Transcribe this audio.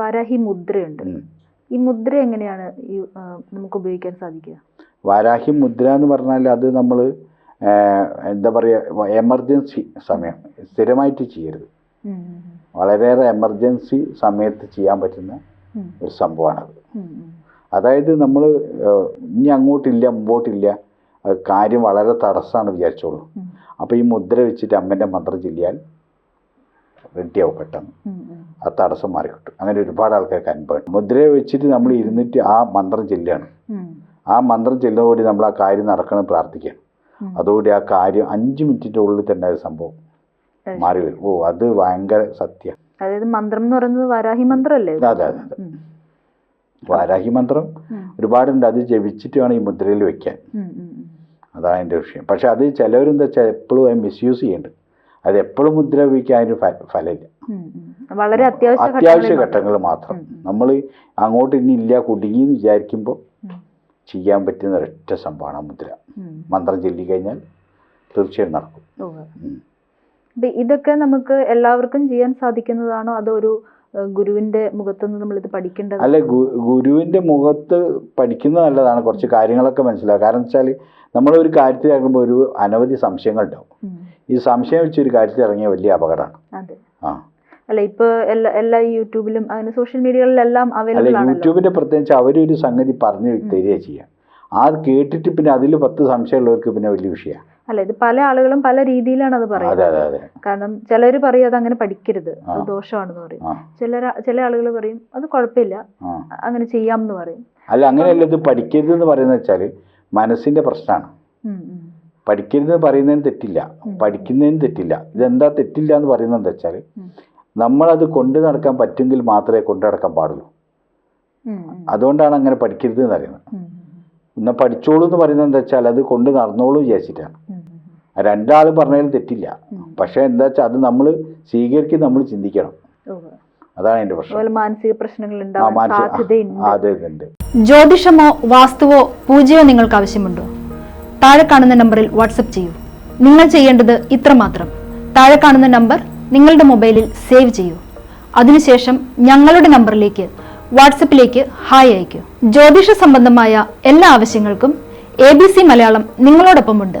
വാരാഹി മുദ്രയുണ്ട്. ഈ മുദ്ര എങ്ങനെയാണ് ഈ നമുക്ക് ഉപയോഗിക്കാൻ സാധിക്കുക? വാരാഹി മുദ്ര എന്ന് പറഞ്ഞാൽ അത് നമ്മൾ എന്താ പറയുക എമർജൻസി സമയം സ്ഥിരമായിട്ട് ചെയ്യരുത്. വളരെയേറെ എമർജൻസി സമയത്ത് ചെയ്യാൻ പറ്റുന്ന ഒരു സംഭവമാണത്. അതായത് നമ്മൾ ഇനി അങ്ങോട്ടില്ല മുമ്പോട്ടില്ല കാര്യം വളരെ തടസ്സമാണ് വിചാരിച്ചോളൂ. അപ്പോൾ ഈ മുദ്ര വെച്ചിട്ട് അമ്മന്റെ മന്ത്രം ചൊല്ലിയാൽ റെഡിയാവും പെട്ടെന്ന്. ആ തടസ്സം മാറി കിട്ടും അങ്ങനെ ഒരുപാട് ആൾക്കാർക്ക് അനുഭവം മുദ്രയെ വെച്ചിട്ട് നമ്മൾ ഇരുന്നിട്ട് ആ മന്ത്രം ചെല്ലുകയാണ്. ആ മന്ത്രം ചെല്ലുന്നതോടെ നമ്മൾ ആ കാര്യം നടക്കണം പ്രാർത്ഥിക്കുകയാണ്. അതോടെ ആ കാര്യം അഞ്ച് മിനിറ്റിന്റെ ഉള്ളിൽ തന്നെ അത് സംഭവം മാറി വരും. ഓ അത് ഭയങ്കര സത്യം. അതായത് മന്ത്രം എന്ന് പറയുന്നത് വാരാഹി മന്ത്രമല്ലേ? അതെ അതെ അതെ. വാരാഹി മന്ത്രം ഒരുപാടുണ്ട്. അത് ജപിച്ചിട്ട് വേണം ഈ മുദ്രയിൽ വെക്കാൻ. അതാണ് എന്റെ വിഷയം. പക്ഷെ അത് ചിലവരെന്താ വെച്ചാൽ എപ്പോഴും മിസ്യൂസ് ചെയ്യുന്നുണ്ട് അത് എപ്പോഴും മുദ്ര ഒരു ഫലമില്ല. വളരെ അത്യാവശ്യ ഘട്ടങ്ങൾ മാത്രം. നമ്മൾ അങ്ങോട്ട് ഇനി ഇല്ല കുടുങ്ങി എന്ന് വിചാരിക്കുമ്പോൾ ചെയ്യാൻ പറ്റുന്ന ഒരൊറ്റ സംഭവമാണ് മുദ്ര. മന്ത്രം ചൊല്ലിക്കഴിഞ്ഞാൽ തീർച്ചയായും നടക്കും. ഇതൊക്കെ നമുക്ക് എല്ലാവർക്കും ചെയ്യാൻ സാധിക്കുന്നതാണോ അതോ ഒരു ഗുരുവിന്റെ മുഖത്തുനിന്ന് നമ്മൾ ഇത് പഠിക്കേണ്ടത്? അല്ല ഗുരുവിന്റെ മുഖത്ത് പഠിക്കുന്നത് നല്ലതാണ്. കുറച്ച് കാര്യങ്ങളൊക്കെ മനസ്സിലാവുക കാരണം വെച്ചാൽ നമ്മൾ ഒരു കാര്യത്തിൽ ഇറങ്ങുമ്പോൾ ഒരു അനവധി സംശയങ്ങൾ ഉണ്ടാവും ഈ സംശയം വെച്ച് ഒരു കാര്യത്തിൽ ഇറങ്ങിയ വലിയ അപകടമാണ്. ആ. അല്ല ഇപ്പൊ എല്ലാ എല്ലാ യൂട്യൂബിലും അങ്ങനെ സോഷ്യൽ മീഡിയകളിലെല്ലാം അവൈലബിൾ ആണ് യൂട്യൂബിന്റെ പ്രത്യേകിച്ച് അവരൊരു സംഗതി പറഞ്ഞു തരിക ചെയ്യുക അത് കേട്ടിട്ട് പിന്നെ അതിൽ പത്ത് സംശയമുള്ളവർക്ക് പിന്നെ വലിയ വിഷയമാണ് അല്ല ഇത് പല ആളുകളും പല രീതിയിലാണ് അത് പറയുന്നത്. കാരണം ചിലർ പറയും അത് അങ്ങനെ പഠിക്കരുത് അത് ദോഷമാണെന്ന് പറയും. ചില ചില ആളുകൾ പറയും അത് കുഴപ്പമില്ല അങ്ങനെ ചെയ്യാം എന്ന് പറയും. അല്ല അങ്ങനെയല്ല ഇത് പഠിക്കരുത് എന്ന് പറയുന്നത് വെച്ചാൽ മനസ്സിന്റെ പ്രശ്നമാണ്. പഠിക്കരുത് എന്ന് പറയുന്നതിന് തെറ്റില്ല. പഠിക്കുന്നതിന് തെറ്റില്ല. ഇതെന്താ തെറ്റില്ല എന്ന് പറയുന്നത് എന്താ വെച്ചാൽ നമ്മൾ നമ്മളത് കൊണ്ടു നടക്കാൻ പറ്റുമെങ്കിൽ മാത്രമേ കൊണ്ടു നടക്കാൻ പാടുള്ളൂ. അതുകൊണ്ടാണ് അങ്ങനെ പഠിക്കരുത് എന്ന് പറയുന്നത് എന്നാ എന്നാൽ പഠിച്ചോളൂ എന്ന് പറയുന്നത് എന്താ വെച്ചാൽ അത് കൊണ്ട് നടന്നോളൂ വിചാരിച്ചിട്ടാണ്. രണ്ടാൾ പറഞ്ഞാലും തെറ്റില്ല. പക്ഷെ എന്താ വെച്ചാൽ അത് നമ്മൾ സ്വീകരിക്കും നമ്മൾ ചിന്തിക്കണം. അതാണ് എന്റെ പ്രശ്നം. മാനസിക പ്രശ്നങ്ങൾ അതെ ഉണ്ട്. ജ്യോതിഷമോ വാസ്തുവോ പൂജയോ നിങ്ങൾക്ക് ആവശ്യമുണ്ടോ? താഴെ കാണുന്ന നമ്പറിൽ വാട്സപ്പ് ചെയ്യൂ. നിങ്ങൾ ചെയ്യേണ്ടത് ഇത്ര മാത്രം. താഴെ കാണുന്ന നമ്പർ നിങ്ങളുടെ മൊബൈലിൽ സേവ് ചെയ്യൂ. അതിനുശേഷം ഞങ്ങളുടെ നമ്പറിലേക്ക് വാട്സപ്പിലേക്ക് ഹായ് അയക്കൂ ജ്യോതിഷ സംബന്ധമായ എല്ലാ ആവശ്യങ്ങൾക്കും എ ബി സി മലയാളം നിങ്ങളോടൊപ്പമുണ്ട്.